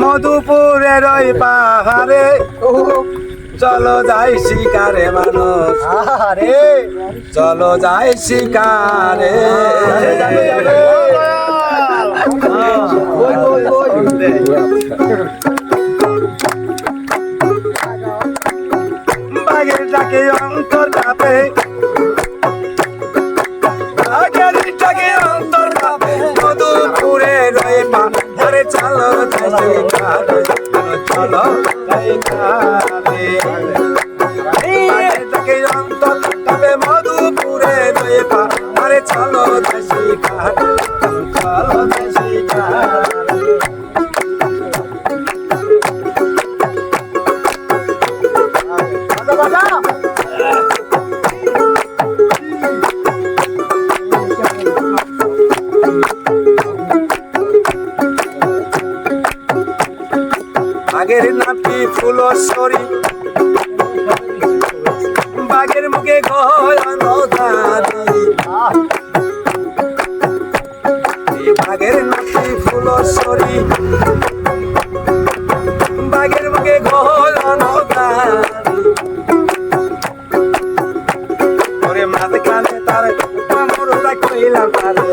মধুপুরের ওই পাহাড়ে। চলো যাই শিকারে মানুষ। আরে চলো যাই শিকারে। বাঘের ডাকে অন্তর কাঁপে বাঘের ডাকে চলো তাই শিকারে চলো যাই শিকারে তাকে অন্তর কাঁপে মধুপুরে পা আরে চলো তাই শিকারে চলো নামটি ফুলসরি বাঘের মুখে বাঘের নামটি ফুলসরি বাঘের মুখে ওরে মাঝখানে তার কইলাম তারে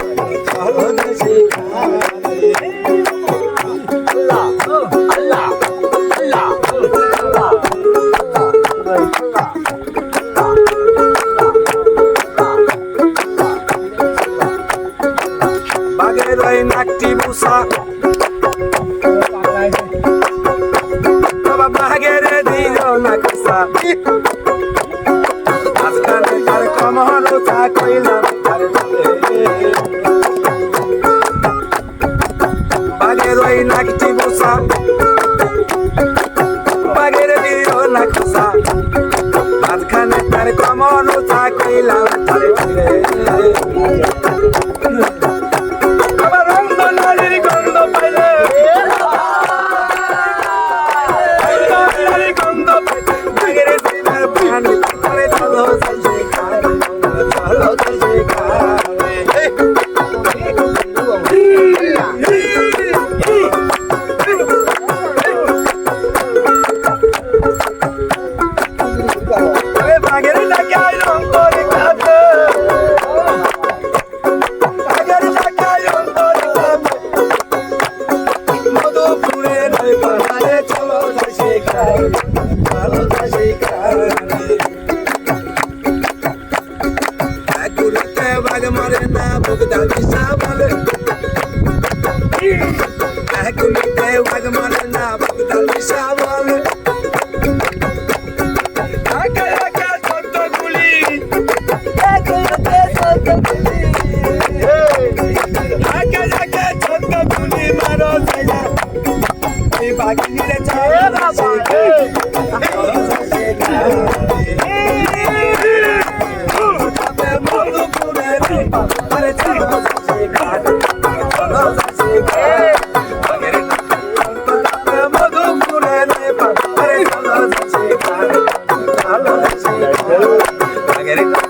বাগের ওই নাকটি বুসা বাবা বাগের দিল না কাসা। আজকালে তার কমল চা কইলাম তার বাগের ওই নাকটি বুসা বাগের দিল না কাসা। মাঝখানে তার কমল চা কইলাম মারে না ভুগদা দিশা get it.